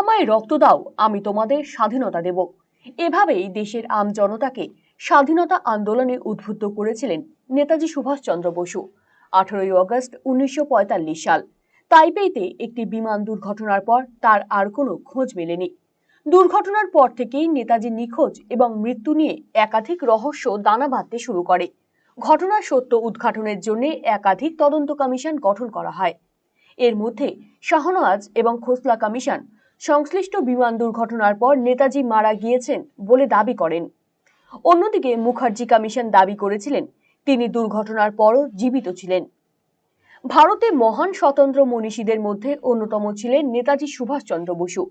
আমায় রক্ত দাও, আমি তোমাদের স্বাধীনতা দেব। এভাবেই দেশের আম জনতাকে স্বাধীনতা আন্দোলনে উদ্বুদ্ধ করেছিলেন নেতাজি সুভাষচন্দ্র বসু। আঠারোই আগস্ট উনিশশো সাল। তাইপেইতে একটি বিমান দুর্ঘটনার পর তার আর কোনো খোঁজ মেলেনি। দুর্ঘটনার পর থেকেই নেতাজি নিখোঁজ এবং মৃত্যু নিয়ে একাধিক রহস্য দানা বাঁধতে শুরু করে। ঘটনার সত্য উদ্ঘাটনের জন্য একাধিক তদন্ত কমিশন গঠন করা হয়। এর মধ্যে শাহনওয়াজ এবং খোসলা কমিশন সংশ্লিষ্ট বিমান দুর্ঘটনার পর নেতাজি মারা গিয়েছেন বলে দাবি করেন। অন্যদিকে মুখার্জি কমিশন দাবি করেছিলেন, তিনি দুর্ঘটনার পরও জীবিত ছিলেন। ভারতে মহান স্বতন্ত্র মনীষীদের মধ্যে অন্যতম ছিলেন নেতাজি সুভাষচন্দ্র বসু,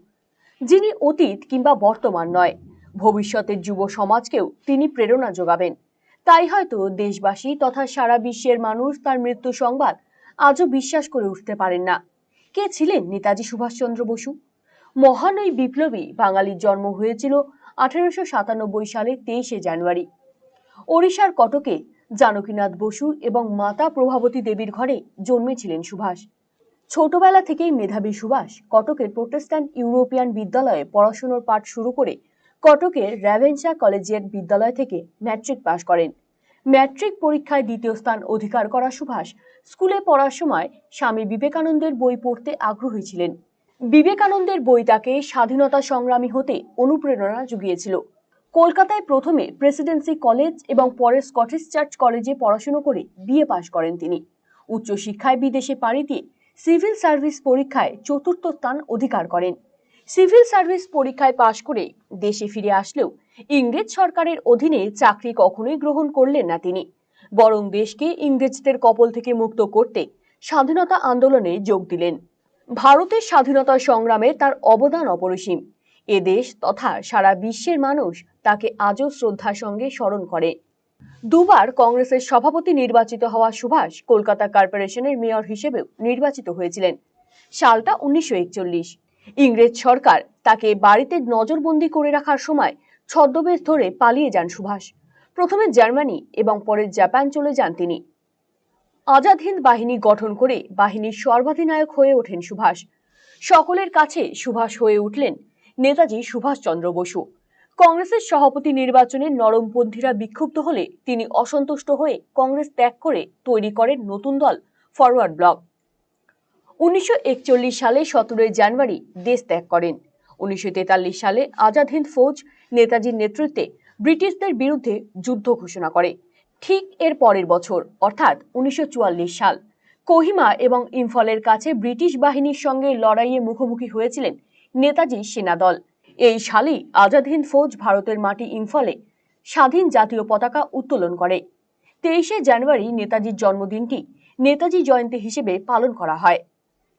যিনি অতীত কিংবা বর্তমান নয়। ভবিষ্যতের যুব সমাজকেও তিনি প্রেরণা যোগাবেন। তাই হয়তো দেশবাসী তথা সারা বিশ্বের মানুষ তার মৃত্যু সংবাদ আজও বিশ্বাস করে উঠতে পারেন না। কে ছিলেন নেতাজি সুভাষচন্দ্র বসু? মহান ওই বিপ্লবী। বাঙালির জন্ম হয়েছিল আঠারোশো সাতানব্বই সালে তেইশে জানুয়ারি। ওড়িশার কটকে জানকীনাথ বসু এবং মাতা প্রভাবতী দেবীর ঘরে জন্মেছিলেন সুভাষ। ছোটবেলা থেকেই মেধাবী সুভাষ কটকের প্রোটেস্ট্যান্ট ইউরোপিয়ান বিদ্যালয়ে পড়াশুনোর পাঠ শুরু করে কটকের র্যাভেনশা কলেজিয়েট বিদ্যালয় থেকে ম্যাট্রিক পাশ করেন। ম্যাট্রিক পরীক্ষায় দ্বিতীয় স্থান অধিকার করা সুভাষ স্কুলে পড়ার সময় স্বামী বিবেকানন্দের বই পড়তে আগ্রহী ছিলেন। বিবেকানন্দের বই তাকে স্বাধীনতা সংগ্রামী হতে অনুপ্রেরণা জুগিয়েছিল। কলকাতায় প্রথমে প্রেসিডেন্সি কলেজ এবং পরে স্কটিশ চার্চ কলেজে পড়াশুনো করে বিএ পাশ করেন তিনি। উচ্চশিক্ষায় বিদেশে পাড়ি দিয়ে সিভিল সার্ভিস পরীক্ষায় চতুর্থ স্থান অধিকার করেন। সিভিল সার্ভিস পরীক্ষায় পাশ করে দেশে ফিরে আসলেও ইংরেজ সরকারের অধীনে চাকরি কখনোই গ্রহণ করলেন না তিনি। বরং দেশকে ইংরেজদের কপল থেকে মুক্ত করতে স্বাধীনতা আন্দোলনে যোগ দিলেন। ভারতের স্বাধীনতা সংগ্রামে তার অবদান অপরিসীম। এ দেশ তথা সারা বিশ্বের মানুষ তাকে আজও শ্রদ্ধার সঙ্গে স্মরণ করে। দুবার কংগ্রেসের সভাপতি নির্বাচিত হওয়া সুভাষ কলকাতা কর্পোরেশনের মেয়র হিসেবেও নির্বাচিত হয়েছিলেন। সালটা উনিশশো একচল্লিশ। ইংরেজ সরকার তাকে বাড়িতে নজরবন্দি করে রাখার সময় ছদ্মবেশ ধরে পালিয়ে যান সুভাষ। প্রথমে জার্মানি এবং পরে জাপান চলে যান তিনি। আজাদ হিন্দ বাহিনী গঠন করে বাহিনীর সর্বাধিনায়ক হয়ে ওঠেন সুভাষ। সকলের কাছে সুভাষ হয়ে উঠলেন নেতাজি সুভাষচন্দ্র বসু। কংগ্রেসের সভাপতি নির্বাচনে নরমপন্থীরা বিক্ষুব্ধ হলে তিনি অসন্তুষ্ট হয়ে কংগ্রেস ত্যাগ করে তৈরি করেন নতুন দল ফরওয়ার্ড ব্লক। উনিশশো একচল্লিশ সালে সতেরোই জানুয়ারি দেশ ত্যাগ করেন। উনিশশো তেতাল্লিশ সালে আজাদ হিন্দ ফৌজ নেতাজির নেতৃত্বে ব্রিটিশদের বিরুদ্ধে যুদ্ধ ঘোষণা করে। ঠিক এর পরের বছর, অর্থাৎ উনিশশো চুয়াল্লিশ সাল, কোহিমা এবং ইম্ফলের কাছে ব্রিটিশ বাহিনীর সঙ্গে লড়াইয়ে মুখোমুখি হয়েছিলেন নেতাজি সেনাদল। এই সালেই আজাদ হিন্দ ফৌজ ভারতের মাটি ইম্ফলে স্বাধীন জাতীয় পতাকা উত্তোলন করে। তেইশে জানুয়ারি নেতাজির জন্মদিনটি নেতাজি জয়ন্তী হিসেবে পালন করা হয়।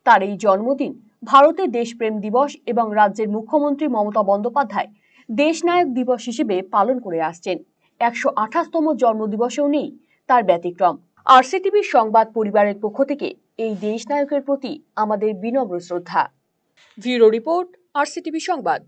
তার এই জন্মদিন ভারতে দেশপ্রেম দিবস এবং রাজ্যের মুখ্যমন্ত্রী মমতা বন্দ্যোপাধ্যায় দেশনায়ক দিবস হিসেবে পালন করে আসছেন। একশো আঠাশতম জন্মদিবসেও নেই তার ব্যতিক্রম। আরসিটিভির সংবাদ পরিবারের পক্ষ থেকে এই দেশ নায়কের প্রতি আমাদের বিনম্র শ্রদ্ধা। ভিউরো রিপোর্ট, আরসিটিভি সংবাদ।